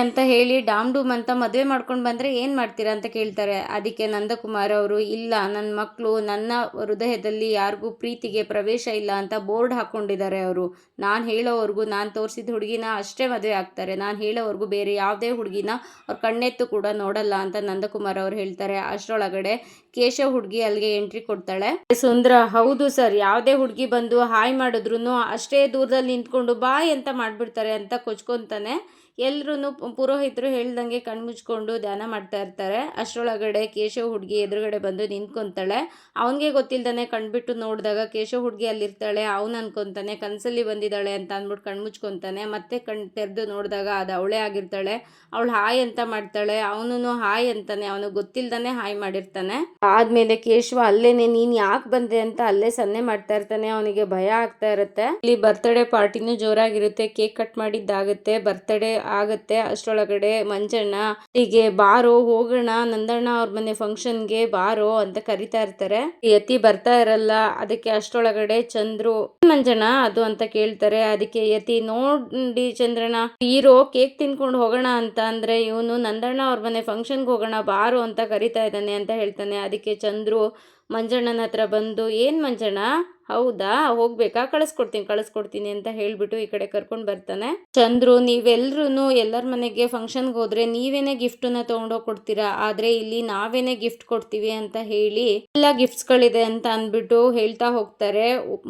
ಅಂತ ಹೇಳಿ ಡಾಮ್ ಡೂಮ್ ಅಂತ ಮದುವೆ ಮಾಡ್ಕೊಂಡು ಬಂದ್ರೆ ಏನ್ ಮಾಡ್ತೀರಾ ಅಂತ ಕೇಳ್ತಾರೆ. ಅದಕ್ಕೆ ನಂದಕುಮಾರ್ ಅವರು, ಇಲ್ಲ ನನ್ನ ಮಕ್ಕಳು ನನ್ನ ಹೃದಯದಲ್ಲಿ ಯಾರಿಗೂ ಪ್ರೀತಿಗೆ ಪ್ರವೇಶ ಇಲ್ಲ ಅಂತ ಬೋರ್ಡ್ ಹಾಕೊಂಡಿದ್ದಾರೆ ಅವರು. ನಾನು ಹೇಳೋವರೆಗೂ, ನಾನು ತೋರಿಸಿದ ಹುಡುಗಿನ ಅಷ್ಟೇ ಮದುವೆ ಆಗ್ತಾರೆ. ನಾನು ಹೇಳೋವರೆಗೂ ಬೇರೆ ಯಾವುದೇ ಹುಡುಗಿನ ಅವ್ರ ಕಣ್ಣೆತ್ತು ಕೂಡ ನೋಡಲ್ಲ ಅಂತ ನಂದಕುಮಾರ್ ಅವ್ರು ಹೇಳ್ತಾರೆ. ಅಷ್ಟರೊಳಗಡೆ ಕೇಶವ್ ಹುಡುಗಿ ಅಲ್ಲಿಗೆ ಎಂಟ್ರಿ ಕೊಡ್ತಾಳೆ. ಸುಂದ್ರ, ಹೌದು ಸರ್. ಯಾವುದೇ ಹುಡುಗಿ ಬಂದು ಹಾಯ್ ಮಾಡಿದ್ರು ಅಷ್ಟೇ ದೂರದಲ್ಲಿ ನಿಂತ್ಕೊಂಡು ಬಾಯ್ ಅಂತ ಮಾಡಿಬಿಡ್ತಾರೆ ಅಂತ ಕೊಚ್ಕೊಂತಾನೆ. ಎಲ್ರೂ ಪುರೋಹಿತರು ಹೇಳ್ದಂಗೆ ಕಣ್ಮುಚ್ಕೊಂಡು ಧ್ಯಾನ ಮಾಡ್ತಾ ಇರ್ತಾರೆ. ಅಷ್ಟರೊಳಗಡೆ ಕೇಶವ ಹುಡುಗಿ ಎದುರುಗಡೆ ಬಂದು ನಿಂತ್ಕೊಂತಾಳೆ. ಅವನಿಗೆ ಗೊತ್ತಿಲ್ದಾನೆ ಕಣ್ಬಿಟ್ಟು ನೋಡಿದಾಗ ಕೇಶವ ಹುಡುಗಿ ಅಲ್ಲಿರ್ತಾಳೆ, ಅವನು ಅನ್ಕೊಂತಾನೆ, ಕನಸಲ್ಲಿ ಬಂದಿದ್ದಾಳೆ ಅಂತ ಅಂದ್ಬಿಟ್ಟು ಕಣ್ಮುಚ್ಕೊತಾನೆ. ಮತ್ತೆ ಕಣ್ ತೆರೆದು ನೋಡಿದಾಗ ಅದು ಅವಳೇ ಆಗಿರ್ತಾಳೆ. ಅವಳು ಹಾಯ್ ಅಂತ ಮಾಡ್ತಾಳೆ. ಅವನು ಹಾಯ್ ಅಂತಾನೆ ಅವನು ಗೊತ್ತಿಲ್ದಾನೆ ಹಾಯ್ ಮಾಡಿರ್ತಾನೆ. ಆದ್ಮೇಲೆ ಕೇಶವ ಅಲ್ಲೇನೆ, ನೀನ್ ಯಾಕೆ ಬಂದೆ ಅಂತ ಅಲ್ಲೇ ಸನ್ನೆ ಮಾಡ್ತಾ ಇರ್ತಾನೆ, ಅವನಿಗೆ ಭಯ ಆಗ್ತಾ ಇರುತ್ತೆ. ಇಲ್ಲಿ ಬರ್ತ್ಡೇ ಪಾರ್ಟಿನೂ ಜೋರಾಗಿರುತ್ತೆ, ಕೇಕ್ ಕಟ್ ಮಾಡಿದ್ದಾಗುತ್ತೆ ಬರ್ತ್ಡೇ ಆಗತ್ತೆ. ಅಷ್ಟರೊಳಗಡೆ ಮಂಜಣ್ಣ, ಹೀಗೆ ಬಾರೋ, ಹೋಗೋಣ, ನಂದಣ್ಣ ಅವ್ರ ಮನೆ ಫಂಕ್ಷನ್ಗೆ ಬಾರೋ ಅಂತ ಕರಿತಾ ಇರ್ತಾರೆ. ಯತಿ ಬರ್ತಾ ಇರಲ್ಲ. ಅದಕ್ಕೆ ಅಷ್ಟರೊಳಗಡೆ ಚಂದ್ರು, ಮಂಜಣ್ಣ, ಅದು ಅಂತ ಕೇಳ್ತಾರೆ. ಅದಕ್ಕೆ ಯತಿ, ನೋಡಿ ಚಂದ್ರಣ್ಣ, ಹೀರೋ ಕೇಕ್ ತಿನ್ಕೊಂಡು ಹೋಗೋಣ ಅಂತ ಅಂದ್ರೆ ಇವನು ನಂದಣ್ಣ ಅವ್ರ ಮನೆ ಫಂಕ್ಷನ್ಗೆ ಹೋಗೋಣ, ಬಾರೋ ಅಂತ ಕರಿತಾ ಇದ್ದಾನೆ ಅಂತ ಹೇಳ್ತಾನೆ. ಅದಕ್ಕೆ ಚಂದ್ರು ಮಂಜಣ್ಣನ ಹತ್ರ ಬಂದು, ಏನ್ ಮಂಜಣ್ಣ? ಹೌದಾ? ಹೋಗ್ಬೇಕಾ? ಕಳಿಸ್ಕೊಡ್ತೀನಿ ಕಳಿಸ್ಕೊಡ್ತೀನಿ ಅಂತ ಹೇಳ್ಬಿಟ್ಟು ಈ ಕಡೆ ಕರ್ಕೊಂಡು ಬರ್ತಾನೆ. ಚಂದ್ರು ನೀವೆಲ್ಲರೂ ಎಲ್ಲರ ಮನೆಗೆ ಫಂಕ್ಷನ್ಗೆ ಹೋದ್ರೆ ನೀವೇನೆ ಗಿಫ್ಟನ್ನ ತಗೊಂಡೋಗಿ ಕೊಡ್ತೀರಾ? ಆದ್ರೆ ಇಲ್ಲಿ ನಾವೇನೆ ಗಿಫ್ಟ್ ಕೊಡ್ತೀವಿ ಅಂತ ಹೇಳಿ ಎಲ್ಲ ಗಿಫ್ಟ್ಸ್ಗಳಿದೆ ಅಂತ ಅಂದ್ಬಿಟ್ಟು ಹೇಳ್ತಾ ಹೋಗ್ತಾರೆ.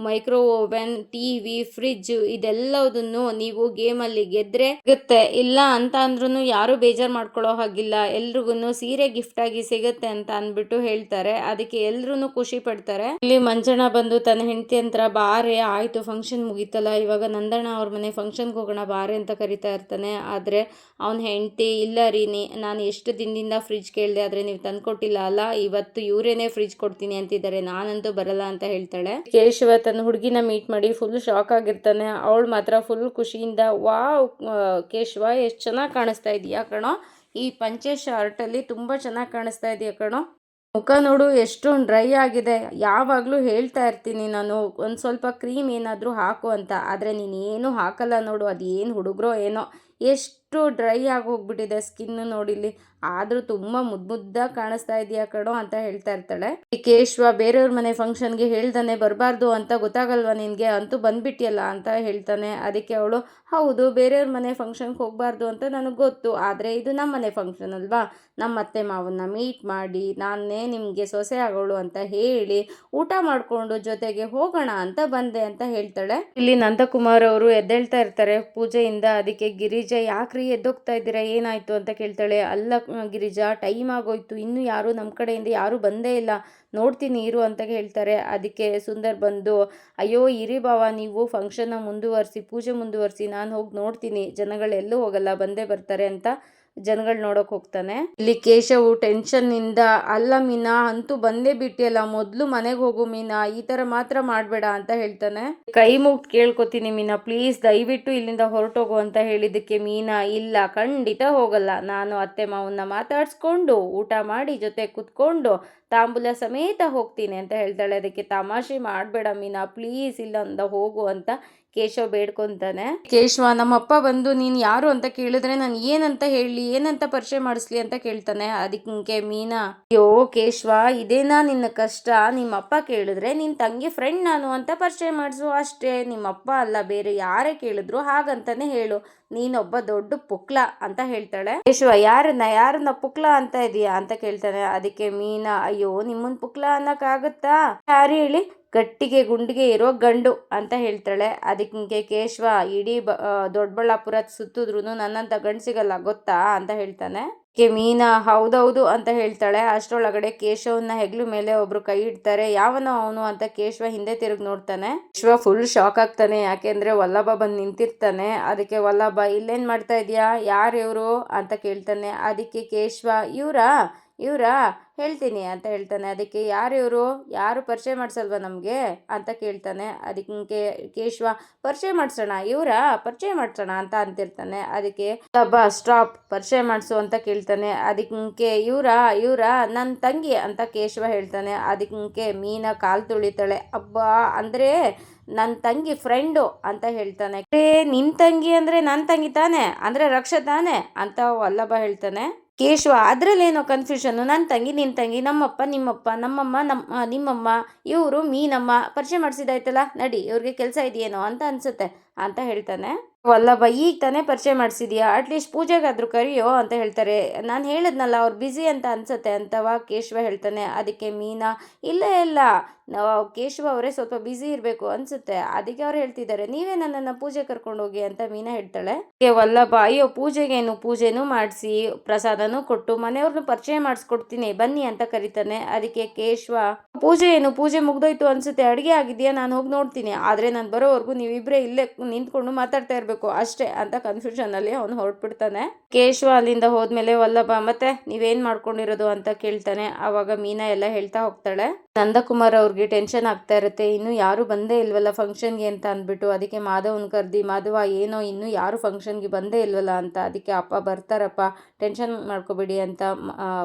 ಮೈಕ್ರೋ ಓವೆನ್ ಟಿವಿ ಫ್ರಿಜ್ ಇದೆಲ್ಲದನ್ನು ನೀವು ಗೇಮಲ್ಲಿ ಗೆದ್ರೆ ಸಿಗುತ್ತೆ. ಇಲ್ಲ ಅಂತ ಅಂದ್ರೂ ಯಾರು ಬೇಜಾರ್ ಮಾಡ್ಕೊಳ್ಳೋ ಹಾಗಿಲ್ಲ. ಎಲ್ರಿಗೂ ಸೀರೆ ಗಿಫ್ಟ್ ಆಗಿ ಸಿಗುತ್ತೆ ಅಂತ ಅಂದ್ಬಿಟ್ಟು ಹೇಳ್ತಾರೆ. ಅದಕ್ಕೆ ಎಲ್ರು ಖುಷಿ ಪಡ್ತಾರೆ. ಇಲ್ಲಿ ಮಂಜಣ್ಣ ಬಂದು ತನ್ನ ಹೆಂಡತಿ ಅಂತರ ಬಾರೆ, ಆಯ್ತು ಫಂಕ್ಷನ್ ಮುಗೀತಲ್ಲ, ಇವಾಗ ನಂದಣ್ಣ ಅವ್ರ ಮನೆ ಫಂಕ್ಷನ್ಗೆ ಹೋಗೋಣ, ಬಾರೆ ಅಂತ ಕರಿತಾ ಇರ್ತಾನೆ. ಆದ್ರೆ ಅವನ ಹೆಂಡತಿ, ಇಲ್ಲ ರೀ ನಾನು ಎಷ್ಟು ದಿನದಿಂದ ಫ್ರಿಜ್ ಕೇಳಿದೆ, ಆದ್ರೆ ನೀವು ತಂದ್ಕೊಟ್ಟಿಲ್ಲ ಅಲ್ಲ, ಇವತ್ತು ಇವರೇನೆ ಫ್ರಿಜ್ ಕೊಡ್ತೀನಿ ಅಂತಿದ್ದಾರೆ. ನಾನಂತೂ ಬರಲ್ಲ ಅಂತ ಹೇಳ್ತಾಳೆ. ಕೇಶವ ತನ್ನ ಹುಡುಗಿನ ಮೀಟ್ ಮಾಡಿ ಫುಲ್ ಶಾಕ್ ಆಗಿರ್ತಾನೆ. ಅವಳು ಮಾತ್ರ ಫುಲ್ ಖುಷಿಯಿಂದ, ವಾವ್ ಕೇಶವ, ಎಷ್ಟು ಚೆನ್ನಾಗಿ ಕಾಣಿಸ್ತಾ ಇದೆಯಾ ಕಣೋ. ಈ ಪಂಚೆ ಶರ್ಟಲ್ಲಿ ತುಂಬ ಚೆನ್ನಾಗಿ ಕಾಣಿಸ್ತಾ ಇದೆಯಾ ಕಣೋ. ಮುಖ ನೋಡು, ಎಷ್ಟೊಂದು ಡ್ರೈ ಆಗಿದೆ. ಯಾವಾಗಲೂ ಹೇಳ್ತಾ ಇರ್ತೀನಿ ನಾನು, ಒಂದು ಸ್ವಲ್ಪ ಕ್ರೀಮ್ ಏನಾದರೂ ಹಾಕು ಅಂತ. ಆದರೆ ನೀನು ಏನೂ ಹಾಕಲ್ಲ ನೋಡು ಅದು ಏನು ಹುಡುಗರೋ ಏನೋ. ಎಷ್ಟು ಡ್ರೈ ಆಗಿ ಹೋಗ್ಬಿಟ್ಟಿದೆ ಸ್ಕಿನ್ನು ನೋಡಿಲಿ ಆದರೂ ತುಂಬ ಮುದ್ದು ಮುದ್ದಾಗಿ ಕಾಣಿಸ್ತಾ ಇದೆಯಾ ಕಣೋ ಅಂತ ಹೇಳ್ತಾ ಇರ್ತಾಳೆ. ಈ ಕೇಶವ ಬೇರೆಯವ್ರ ಮನೆ ಫಂಕ್ಷನ್ಗೆ ಹೇಳ್ದಾನೆ ಬರಬಾರ್ದು ಅಂತ ಗೊತ್ತಾಗಲ್ವಾ ನಿನಗೆ? ಅಂತೂ ಬಂದ್ಬಿಟ್ಟಿಯಲ್ಲ ಅಂತ ಹೇಳ್ತಾನೆ. ಅದಕ್ಕೆ ಅವಳು, ಹೌದು, ಬೇರೆಯವ್ರ ಮನೆ ಫಂಕ್ಷನ್ಗೆ ಹೋಗಬಾರ್ದು ಅಂತ ನನಗೆ ಗೊತ್ತು. ಆದರೆ ಇದು ನಮ್ಮ ಮನೆ ಫಂಕ್ಷನ್ ಅಲ್ವಾ? ನಮ್ಮ ಅತ್ತೆ ಮಾವನ್ನ ಮೀಟ್ ಮಾಡಿ, ನಾನೇ ನಿಮಗೆ ಸೊಸೆ ಆಗೋಳು ಅಂತ ಹೇಳಿ, ಊಟ ಮಾಡಿಕೊಂಡು ಜೊತೆಗೆ ಹೋಗೋಣ ಅಂತ ಬಂದೆ ಅಂತ ಹೇಳ್ತಾಳೆ. ಇಲ್ಲಿ ನಂದಕುಮಾರ್ ಅವರು ಎದ್ದೇಳ್ತಾ ಇರ್ತಾರೆ. ಪೂಜೆಯಿಂದ ಅದಕ್ಕೆ ಗಿರಿಜಾ, ಯಾಕ್ರಿ ಎದ್ದೋಗ್ತಾ ಇದ್ದೀರಾ? ಏನಾಯ್ತು? ಅಂತ ಕೇಳ್ತಾಳೆ. ಅಲ್ಲ ಗಿರಿಜಾ, ಟೈಮ್ ಆಗೋಯ್ತು. ಇನ್ನೂ ಯಾರು ನಮ್ಮ ಕಡೆಯಿಂದ ಯಾರೂ ಬಂದೇ ಇಲ್ಲ. ನೋಡ್ತೀನಿ, ಇರು ಅಂತ ಹೇಳ್ತಾರೆ. ಅದಕ್ಕೆ ಸುಂದರ್ ಬಂದು, ಅಯ್ಯೋ, ಇರಿ ಬಾವ, ನೀವು ಫಂಕ್ಷನ್ನ ಮುಂದುವರಿಸಿ, ಪೂಜೆ ಮುಂದುವರಿಸಿ, ನಾನು ಹೋಗಿ ನೋಡ್ತೀನಿ. ಜನಗಳೆಲ್ಲೂ ಹೋಗಲ್ಲ, ಬಂದೇ ಬರ್ತಾರೆ ಅಂತ ಜನಗಳು ನೋಡೋಕೆ ಹೋಗ್ತಾನೆ. ಇಲ್ಲಿ ಕೇಶವು ಟೆನ್ಷನ್ನಿಂದ ಅಲ್ಲ ಮೀನಾ, ಅಂತೂ ಬಂದೇ ಬಿಟ್ಟಿಯಲ್ಲ, ಮೊದಲು ಮನೆಗೆ ಹೋಗು ಮೀನಾ, ಈ ಥರ ಮಾತ್ರ ಮಾಡಬೇಡ ಅಂತ ಹೇಳ್ತಾನೆ. ಕೈ ಮುಗ್ದು ಕೇಳ್ಕೊತೀನಿ ಮೀನಾ ಪ್ಲೀಸ್ ದಯವಿಟ್ಟು ಇಲ್ಲಿಂದ ಹೊರಟೋಗು ಅಂತ ಹೇಳಿದ್ದಕ್ಕೆ ಮೀನಾ, ಇಲ್ಲ, ಖಂಡಿತ ಹೋಗಲ್ಲ. ನಾನು ಅತ್ತೆ ಮಾವನ್ನ ಮಾತಾಡಿಸ್ಕೊಂಡು, ಊಟ ಮಾಡಿ ಜೊತೆ ಕುತ್ಕೊಂಡು ತಾಂಬೂಲ ಸಮೇತ ಹೋಗ್ತೀನಿ ಅಂತ ಹೇಳ್ತಾಳೆ. ಅದಕ್ಕೆ ತಮಾಷೆ ಮಾಡಬೇಡ ಮೀನಾ ಪ್ಲೀಸ್ ಇಲ್ಲಂದ ಹೋಗು ಅಂತ ಕೇಶವ್ ಬೇಡ್ಕೊಂತಾನೆ. ಕೇಶವ, ನಮ್ಮಪ್ಪ ಬಂದು ನೀನು ಯಾರು ಅಂತ ಕೇಳಿದ್ರೆ ನಾನು ಏನಂತ ಹೇಳಿ, ಏನಂತ ಪರಿಚಯ ಮಾಡಿಸ್ಲಿ ಅಂತ ಕೇಳ್ತಾನೆ. ಅದಕ್ಕೆ ಮೀನಾ, ಅಯ್ಯೋ ಕೇಶವ, ಇದೇನಾ ನಿನ್ನ ಕಷ್ಟ? ನಿಮ್ಮಪ್ಪ ಕೇಳಿದ್ರೆ ನಿನ್ನ ತಂಗಿ ಫ್ರೆಂಡ್ ನಾನು ಅಂತ ಪರಿಚಯ ಮಾಡಿಸು ಅಷ್ಟೇ. ನಿಮ್ಮಪ್ಪ ಅಲ್ಲ, ಬೇರೆ ಯಾರೇ ಕೇಳಿದ್ರು ಹಾಗಂತಾನೆ ಹೇಳು. ನೀನೊಬ್ಬ ದೊಡ್ಡ ಪುಕ್ಲ ಅಂತ ಹೇಳ್ತಾಳೆ. ಕೇಶವ, ಯಾರನ್ನ ಯಾರನ್ನ ಪುಕ್ಲ ಅಂತ ಇದೀಯಾ ಅಂತ ಕೇಳ್ತಾನೆ. ಅದಕ್ಕೆ ಮೀನಾ, ಅಯ್ಯೋ ನಿಮ್ಮನ್ ಪುಕ್ಲ ಅನ್ನಕ್ಕಾಗುತ್ತಾ? ಯಾರು ಹೇಳಿ? ಗಟ್ಟಿಗೆ ಗುಂಡಿಗೆ ಇರೋ ಗಂಡು ಅಂತ ಹೇಳ್ತಾಳೆ. ಅದಕ್ಕೆ ಕೇಶವ ಇಡೀ ಬ ದೊಡ್ಡಬಳ್ಳಾಪುರ ಸುತ್ತಿದ್ರು ನನ್ನಂತ ಗಂಡು ಸಿಗಲ್ಲ, ಗೊತ್ತಾ ಅಂತ ಹೇಳ್ತಾನೆ. ಕೆ, ಮೀನಾ, ಹೌದೌದು ಅಂತ ಹೇಳ್ತಾಳೆ. ಅಷ್ಟರೊಳಗಡೆ ಕೇಶವನ್ನ ಹೆಗ್ಲು ಮೇಲೆ ಒಬ್ರು ಕೈ ಇಡ್ತಾರೆ. ಯಾವನೋ ಅವನು ಅಂತ ಕೇಶವ ಹಿಂದೆ ತಿರುಗಿ ನೋಡ್ತಾನೆ. ಕೇಶವ ಫುಲ್ ಶಾಕ್ ಆಗ್ತಾನೆ. ಯಾಕೆಂದ್ರೆ ವಲ್ಲಭ ಬಂದು ನಿಂತಿರ್ತಾನೆ. ಅದಕ್ಕೆ, ವಲ್ಲಭ, ಇಲ್ಲೇನ್ ಮಾಡ್ತಾ ಇದೀಯಾ? ಯಾರು ಇವರು? ಅಂತ ಕೇಳ್ತಾನೆ. ಅದಕ್ಕೆ ಕೇಶವ, ಇವ್ರಾ? ಇವರಾ ಹೇಳ್ತೀನಿ ಅಂತ ಹೇಳ್ತಾನೆ. ಅದಕ್ಕೆ ಯಾರು ಇವರು? ಯಾರು ಪರಿಚಯ ಮಾಡಿಸಲ್ವಾ ನಮಗೆ? ಅಂತ ಕೇಳ್ತಾನೆ. ಅದಕ್ಕೆ ಕೇಶವ, ಪರಿಚಯ ಮಾಡಿಸೋಣ, ಇವರ ಪರಿಚಯ ಮಾಡಿಸೋಣ ಅಂತ ಅಂತಿರ್ತಾನೆ. ಅದಕ್ಕೆ ಬಾ ಸ್ಟಾಪ್ ಪರಿಚಯ ಮಾಡಿಸು ಅಂತ ಕೇಳ್ತಾನೆ. ಅದಕ್ಕೆ ಇವರ ಇವರ ನನ್ನ ತಂಗಿ ಅಂತ ಕೇಶವ ಹೇಳ್ತಾನೆ. ಅದಕ್ಕೆ ಮೀನ ಕಾಲು ತುಳಿತಾಳೆ. ಅಬ್ಬಾ, ಅಂದರೆ ನನ್ನ ತಂಗಿ ಫ್ರೆಂಡು ಅಂತ ಹೇಳ್ತಾನೆ. ನಿನ್ನ ತಂಗಿ ಅಂದರೆ ನನ್ನ ತಂಗಿ ತಾನೆ? ಅಂದರೆ ರಕ್ಷ ತಾನೆ? ಅಂತ ವಲ್ಲಭ ಹೇಳ್ತಾನೆ. ಕೇಶವ, ಅದರಲ್ಲೇನೋ ಕನ್ಫ್ಯೂಷನ್ನು ನನ್ನ ತಂಗಿ ನಿನ್ನ ತಂಗಿ, ನಮ್ಮಪ್ಪ, ನಿಮ್ಮಪ್ಪ, ನಮ್ಮಮ್ಮ ನಮ್ಮ ನಿಮ್ಮಮ್ಮ, ಇವರು, ಮೀನಮ್ಮ ಪರಿಚಯ ಮಾಡಿಸಿದಾಯ್ತಲ್ಲ ನಡಿ, ಇವ್ರಿಗೆ ಕೆಲಸ ಇದೆಯೇನೋ ಅಂತ ಅನ್ಸುತ್ತೆ. ಅಂತ ಹೇಳ್ತಾನೆ. ವಲ್ಲಭ, ಈಗ ತಾನೇ ಪರಿಚಯ ಮಾಡಿಸಿದ್ಯಾ? ಅಟ್ಲೀಸ್ಟ್ ಪೂಜೆಗಾದ್ರೂ ಕರಿಯೋ ಅಂತ ಹೇಳ್ತಾರೆ. ನಾನು ಹೇಳಿದ್ನಲ್ಲ, ಅವ್ರು ಬ್ಯುಸಿ ಅಂತ ಅನ್ಸುತ್ತೆ ಅಂತವಾ ಕೇಶವ ಹೇಳ್ತಾನೆ. ಅದಕ್ಕೆ ಮೀನಾ, ಇಲ್ಲ ಇಲ್ಲ. ಕೇಶವ ಅವರೇ ಸ್ವಲ್ಪ ಬ್ಯುಸಿ ಇರಬೇಕು ಅನ್ಸುತ್ತೆ. ಅದಕ್ಕೆ ಅವ್ರು ಹೇಳ್ತಿದ್ದಾರೆ. ನೀವೇ ನನ್ನನ್ನು ಪೂಜೆ ಕರ್ಕೊಂಡು ಹೋಗಿ ಅಂತ ಮೀನಾ ಹೇಳ್ತಾಳೆ. ವಲ್ಲಭ, ಅಯ್ಯೋ ಪೂಜೆಗೇನು ಪೂಜೆನೂ ಮಾಡಿಸಿ, ಪ್ರಸಾದನೂ ಕೊಟ್ಟು ಮನೆಯವ್ರನ್ನ ಪರಿಚಯ ಮಾಡಿಸ್ಕೊಡ್ತೀನಿ. ಬನ್ನಿ ಅಂತ ಕರಿತಾನೆ. ಅದಕ್ಕೆ ಕೇಶವ, ಪೂಜೆ ಏನು? ಪೂಜೆ ಮುಗ್ದೋಯ್ತು ಅನ್ಸುತ್ತೆ. ಅಡುಗೆ ಆಗಿದೆಯಾ? ನಾನು ಹೋಗಿ ನೋಡ್ತೀನಿ. ಆದರೆ ನಾನು ಬರೋವರೆಗೂ ನೀವಿಬ್ಬರೇ ಇಲ್ಲೇ ನಿಂತ್ಕೊಂಡು ಮಾತಾಡ್ತಾ ಇರಬೇಕು. ಅಷ್ಟೇ ಅಂತ ಕನ್ಫ್ಯೂಷನ್ ಅಲ್ಲಿ ಅವನು ಹೊರಟ್ಬಿಡ್ತಾನೆ. ಕೇಶವ ಅಲ್ಲಿಂದ ಹೋದ್ಮೇಲೆ, ವಲ್ಲಭ, ಮತ್ತೆ ನೀವೇನು ಮಾಡ್ಕೊಂಡಿರೋದು? ಅಂತ ಕೇಳ್ತಾನೆ. ಆವಾಗ ಮೀನಾ ಎಲ್ಲ ಹೇಳ್ತಾ ಹೋಗ್ತಾಳೆ. ನಂದಕುಮಾರ್ ಅವ್ರಿಗೆ ಟೆನ್ಷನ್ ಆಗ್ತಾ ಇರುತ್ತೆ. ಇನ್ನು ಯಾರು ಬಂದೇ ಇಲ್ವಲ್ಲ ಫಂಕ್ಷನ್ಗೆ ಅಂತ ಅಂದ್ಬಿಟ್ಟು. ಅದಕ್ಕೆ ಮಾಧವನ್ ಕರ್ದಿ, ಮಾಧವ, ಏನೋ ಇನ್ನು ಯಾರು ಫಂಕ್ಷನ್ಗೆ ಬಂದೇ ಇಲ್ವಲ್ಲ ಅಂತ. ಅದಕ್ಕೆ ಅಪ್ಪ ಬರ್ತಾರಪ್ಪ. ಟೆನ್ಷನ್ ಮಾಡ್ಕೋಬೇಡಿ ಅಂತ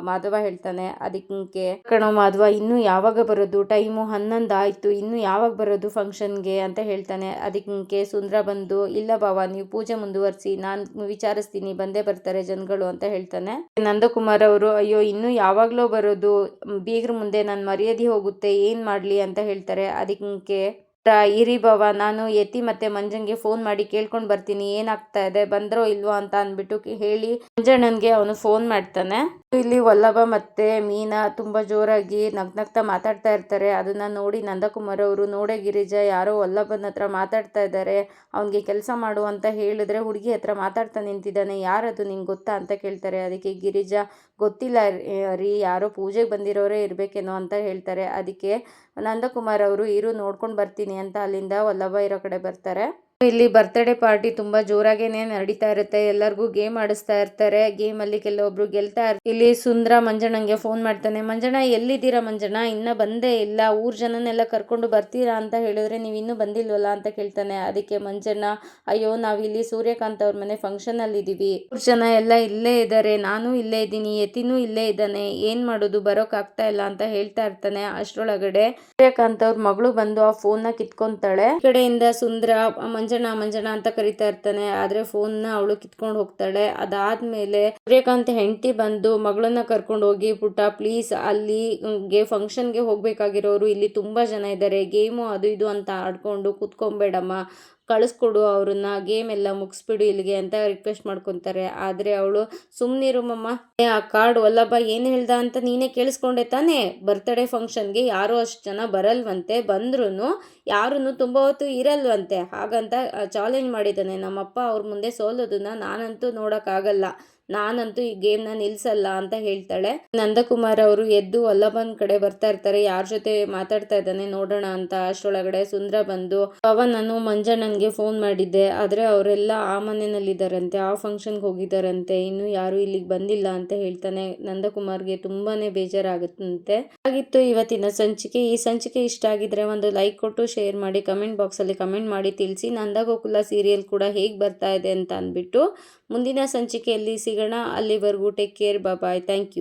ಮಾಧವ ಹೇಳ್ತಾನೆ. ಅದಕ್ಕೆ, ಕಣೋ ಮಾಧವ, ಇನ್ನು ಯಾವಾಗ ಬರೋದು? ಟೈಮು ಹನ್ನೊಂದು ಆಯ್ತು. ಇನ್ನು ಯಾವಾಗ ಬರೋದು ಫಂಕ್ಷನ್ಗೆ ಅಂತ ಹೇಳ್ತಾನೆ. ಅದಕ್ಕೆ ಸುಂದ್ರ ಬಂದು, ಇಲ್ಲ ಬಾವ ನೀವು ಪೂಜೆ ಮುಂದುವರಿಸಿ, ನಾನು ವಿಚಾರಿಸ್ತೀನಿ, ಬಂದೇ ಬರ್ತಾರೆ ಜನಗಳು ಅಂತ ಹೇಳ್ತಾನೆ. ನಂದಕುಮಾರ್ ಅವರು, ಅಯ್ಯೋ, ಇನ್ನು ಯಾವಾಗಲೋ ಬರೋದು, ಬೀಗ್ರ ಮುಂದೆ ನಾನು ಮರ್ಯಾದೆ ಹೋಗುತ್ತೆ, ಏನು ಮಾಡಲಿ? ಅಂತ ಹೇಳ್ತಾರೆ. ಅದಕ್ಕೆ ಇರಿ ಬಾವ ನಾನು ಯತಿ ಮತ್ತೆ ಮಂಜನ್ಗೆ ಫೋನ್ ಮಾಡಿ ಕೇಳ್ಕೊಂಡು ಬರ್ತೀನಿ, ಏನಾಗ್ತಾ ಇದೆ, ಬಂದ್ರೋ ಇಲ್ವೋ ಅಂತ ಅಂದ್ಬಿಟ್ಟು ಹೇಳಿ ಮಂಜಣ್ಣನ್ಗೆ ಅವನು ಫೋನ್ ಮಾಡ್ತಾನೆ. ಇಲ್ಲಿ ವಲ್ಲಭ ಮತ್ತೆ ಮೀನಾ ತುಂಬಾ ಜೋರಾಗಿ ನಗ್ನಗ್ತಾ ಮಾತಾಡ್ತಾ ಇರ್ತಾರೆ. ಅದನ್ನ ನೋಡಿ ನಂದಕುಮಾರ್ ಅವರು, ನೋಡೆ ಗಿರಿಜಾ, ಯಾರೋ ವಲ್ಲಭನ ಹತ್ರ ಮಾತಾಡ್ತಾ ಇದ್ದಾರೆ. ಅವನಿಗೆ ಕೆಲಸ ಮಾಡು ಅಂತ ಹೇಳಿದ್ರೆ ಹುಡುಗಿ ಹತ್ರ ಮಾತಾಡ್ತಾ ನಿಂತಿದ್ದಾನೆ. ಯಾರದು ನಿಂಗೆ ಗೊತ್ತಾ ಅಂತ ಕೇಳ್ತಾರೆ. ಅದಕ್ಕೆ ಗಿರಿಜಾ, ಗೊತ್ತಿಲ್ಲ ರೀ, ಯಾರೋ ಪೂಜೆಗೆ ಬಂದಿರೋರೇ ಇರಬೇಕೇನೋ ಅಂತ ಹೇಳ್ತಾರೆ. ಅದಕ್ಕೆ ನಂದಕುಮಾರ್ ಅವರು ಇರು ನೋಡ್ಕೊಂಡು ಬರ್ತೀನಿ ಅಂತ ಅಲ್ಲಿಂದ ವಲ್ಲಭ ಇರೋ ಕಡೆ ಬರ್ತಾರೆ. ಇಲ್ಲಿ ಬರ್ತ್ಡೇ ಪಾರ್ಟಿ ತುಂಬಾ ಜೋರಾಗೇನೆ ನಡೀತಾ ಇರುತ್ತೆ. ಎಲ್ಲರಿಗೂ ಗೇಮ್ ಆಡಿಸ್ತಾ ಇರ್ತಾರೆ. ಗೇಮ್ ಅಲ್ಲಿ ಕೆಲವೊಬ್ರು ಗೆಲ್ತಾ ಇರ್ತಾರೆ ಇಲ್ಲಿ ಸುಂದ್ರ ಮಂಜಣ್ಣಂಗೆ ಫೋನ್ ಮಾಡ್ತಾನೆ. ಮಂಜಣ್ಣ, ಎಲ್ಲಿದ್ದೀರಾ ಮಂಜಣ್ಣ? ಇನ್ನ ಬಂದೇ ಇಲ್ಲ. ಊರ್ ಜನನೆಲ್ಲ ಕರ್ಕೊಂಡು ಬರ್ತೀರಾ ಅಂತ ಹೇಳಿದ್ರೆ ನೀವು ಇನ್ನೂ ಬಂದಿಲ್ವಲ್ಲ ಅಂತ ಕೇಳ್ತಾನೆ. ಅದಕ್ಕೆ ಮಂಜಣ್ಣ, ಅಯ್ಯೋ ನಾವಿಲ್ಲಿ ಸೂರ್ಯಕಾಂತ್ ಅವ್ರ ಮನೆ ಫಂಕ್ಷನ್ ಅಲ್ಲಿ ಇದೀವಿ. ಊರ್ ಜನ ಎಲ್ಲ ಇಲ್ಲೇ ಇದ್ದಾರೆ ನಾನು ಇಲ್ಲೇ ಇದ್ದೀನಿ. ಯತಿನೂ ಇಲ್ಲೇ ಇದ್ದಾನೆ. ಏನ್ ಮಾಡೋದು? ಬರೋಕ್ ಆಗ್ತಾ ಇಲ್ಲ ಅಂತ ಹೇಳ್ತಾ ಇರ್ತಾನೆ ಅಷ್ಟ್ರೊಳಗಡೆ. ಸೂರ್ಯಕಾಂತ್ ಅವ್ರ ಮಗಳು ಬಂದು ಆ ಫೋನ್ನ ಕಿತ್ಕೊಂತಾಳೆ. ಕಡೆಯಿಂದ ಸುಂದ್ರ ಮಂಜ ಮಂಜಣ್ಣ ಮಂಜಣ್ಣ ಅಂತ ಕರಿತಾ ಇರ್ತಾನೆ. ಆದ್ರೆ ಫೋನ್ನ ಅವಳು ಕಿತ್ಕೊಂಡು ಹೋಗ್ತಾಳೆ. ಅದಾದ್ಮೇಲೆ ಸೂರ್ಯಕಾಂತ್ ಹೆಂಡತಿ ಬಂದು ಮಗಳನ್ನ ಕರ್ಕೊಂಡು ಹೋಗಿ, ಪುಟ್ಟ ಪ್ಲೀಸ್ ಅಲ್ಲಿ ಗೆ ಫಂಕ್ಷನ್ಗೆ ಹೋಗ್ಬೇಕಾಗಿರೋರು ಇಲ್ಲಿ ತುಂಬಾ ಜನ ಇದ್ದಾರೆ ಗೇಮು ಅದು ಇದು ಅಂತ ಆಡ್ಕೊಂಡು ಕುತ್ಕೊಂಬೇಡಮ್ಮ. ಕಳಿಸ್ಕೊಡು, ಅವ್ರನ್ನ ಗೇಮ್ ಎಲ್ಲ ಮುಗಿಸ್ಬಿಡು ಇಲ್ಲಿಗೆ ಅಂತ ರಿಕ್ವೆಸ್ಟ್ ಮಾಡ್ಕೊತಾರೆ. ಆದರೆ ಅವಳು ಸುಮ್ಮನಿರುಮಮ್ಮ ಆ ಕಾರ್ಡ್ ವಲ್ಲಭ ಏನು ಹೇಳ್ದ ಅಂತ ನೀನೇ ಕೇಳಿಸ್ಕೊಂಡೆ ತಾನೇ? ಬರ್ತ್ಡೇ ಫಂಕ್ಷನ್ಗೆ ಯಾರೂ ಅಷ್ಟು ಜನ ಬರಲ್ವಂತೆ ಬಂದ್ರೂ ಯಾರೂ ತುಂಬ ಹೊತ್ತು ಇರಲ್ವಂತೆ. ಹಾಗಂತ ಚಾಲೆಂಜ್ ಮಾಡಿದ್ದಾನೆ. ನಮ್ಮಪ್ಪ ಅವ್ರ ಮುಂದೆ ಸೋಲೋದನ್ನ ನಾನಂತೂ ನೋಡೋಕ್ಕಾಗಲ್ಲ. ನಾನಂತೂ ಈ ಗೇಮ್ನ ನಿಲ್ಸಲ್ಲ ಅಂತ ಹೇಳ್ತಾಳೆ. ನಂದಕುಮಾರ್ ಅವರು ಎದ್ದು ವಲ್ಲಭನ್ ಕಡೆ ಬರ್ತಾ ಇರ್ತಾರೆ. ಯಾರ ಜೊತೆ ಮಾತಾಡ್ತಾ ಇದ್ದಾನೆ ನೋಡೋಣ ಅಂತ. ಅಷ್ಟೊಳಗಡೆ ಸುಂದ್ರ ಬಂದು ಪವನ್ ನಾನು ಮಂಜಣ್ಣನ್ಗೆ ಫೋನ್ ಮಾಡಿದ್ದೆ. ಆದ್ರೆ ಅವರೆಲ್ಲ ಆ ಮನೆಯಲ್ಲಿದ್ದಾರಂತೆ, ಆ ಫಂಕ್ಷನ್ಗೆ ಹೋಗಿದ್ದಾರಂತೆ. ಇನ್ನು ಯಾರು ಇಲ್ಲಿಗೆ ಬಂದಿಲ್ಲ ಅಂತ ಹೇಳ್ತಾನೆ ನಂದಕುಮಾರ್ಗೆ ತುಂಬಾನೇ ಬೇಜಾರಾಗುತ್ತಂತೆ. ಆಗಿತ್ತು ಇವತ್ತಿನ ಸಂಚಿಕೆ. ಈ ಸಂಚಿಕೆ ಇಷ್ಟ ಆಗಿದ್ರೆ ಒಂದು ಲೈಕ್ ಕೊಟ್ಟು ಶೇರ್ ಮಾಡಿ ಕಮೆಂಟ್ ಬಾಕ್ಸ್ ಅಲ್ಲಿ ಕಮೆಂಟ್ ಮಾಡಿ, ತಿಳಿಸಿ. ನಂದಗೋಕುಲ ಸೀರಿಯಲ್ ಕೂಡ ಹೇಗೆ ಬರ್ತಾ ಇದೆ ಅಂತ ಅಂದ್ಬಿಟ್ಟು ಮುಂದಿನ ಸಂಚಿಕೆಯಲ್ಲಿ ಸಿಗೋಣ ಅಲ್ಲಿವರೆಗೂ take care bye thank you